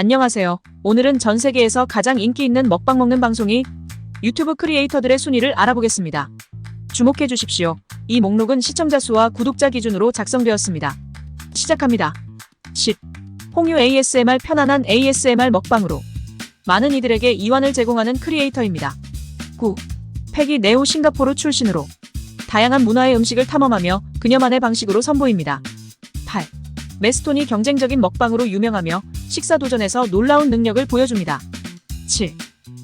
안녕하세요. 오늘은 전 세계에서 가장 인기 있는 먹방 먹는 방송이 유튜브 크리에이터들의 순위를 알아보겠습니다. 주목해 주십시오. 이 목록은 시청자 수와 구독자 기준으로 작성되었습니다. 시작합니다. 10. 홍유 ASMR 편안한 ASMR 먹방으로 많은 이들에게 이완을 제공하는 크리에이터입니다. 9. 패기 네오 싱가포르 출신으로 다양한 문화의 음식을 탐험하며 그녀만의 방식으로 선보입니다. 8. 메스톤이 경쟁적인 먹방으로 유명하며 식사 도전에서 놀라운 능력을 보여줍니다. 7.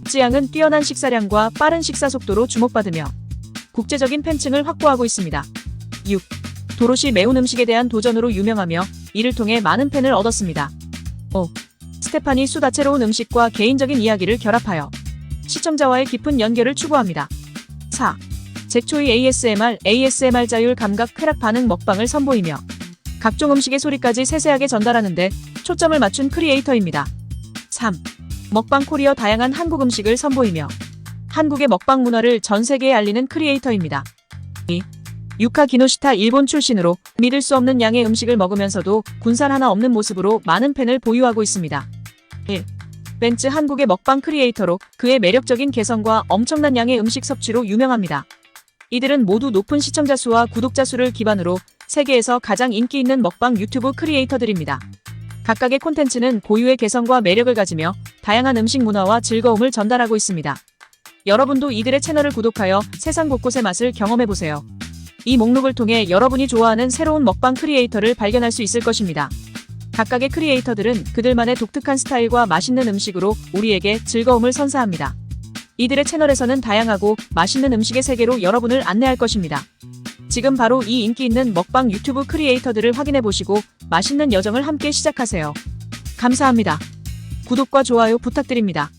찌양은 뛰어난 식사량과 빠른 식사 속도로 주목받으며 국제적인 팬층을 확보하고 있습니다. 6. 도로시 매운 음식에 대한 도전으로 유명하며 이를 통해 많은 팬을 얻었습니다. 5. 스테파니 수 다채로운 음식과 개인적인 이야기를 결합하여 시청자와의 깊은 연결을 추구합니다. 4. 잭초이 ASMR, ASMR 자율 감각 쾌락 반응 먹방을 선보이며 각종 음식의 소리까지 세세하게 전달하는데 초점을 맞춘 크리에이터입니다. 3. 먹방 코리어 다양한 한국 음식을 선보이며 한국의 먹방 문화를 전 세계에 알리는 크리에이터입니다. 2. 유카 기노시타 일본 출신으로 믿을 수 없는 양의 음식을 먹으면서도 군살 하나 없는 모습으로 많은 팬을 보유하고 있습니다. 1. 벤츠 한국의 먹방 크리에이터로 그의 매력적인 개성과 엄청난 양의 음식 섭취로 유명합니다. 이들은 모두 높은 시청자 수와 구독자 수를 기반으로 세계에서 가장 인기 있는 먹방 유튜브 크리에이터들입니다. 각각의 콘텐츠는 고유의 개성과 매력을 가지며 다양한 음식 문화와 즐거움을 전달하고 있습니다. 여러분도 이들의 채널을 구독하여 세상 곳곳의 맛을 경험해보세요. 이 목록을 통해 여러분이 좋아하는 새로운 먹방 크리에이터를 발견할 수 있을 것입니다. 각각의 크리에이터들은 그들만의 독특한 스타일과 맛있는 음식으로 우리에게 즐거움을 선사합니다. 이들의 채널에서는 다양하고 맛있는 음식의 세계로 여러분을 안내할 것입니다. 지금 바로 이 인기 있는 먹방 유튜브 크리에이터들을 확인해 보시고 맛있는 여정을 함께 시작하세요. 감사합니다. 구독과 좋아요 부탁드립니다.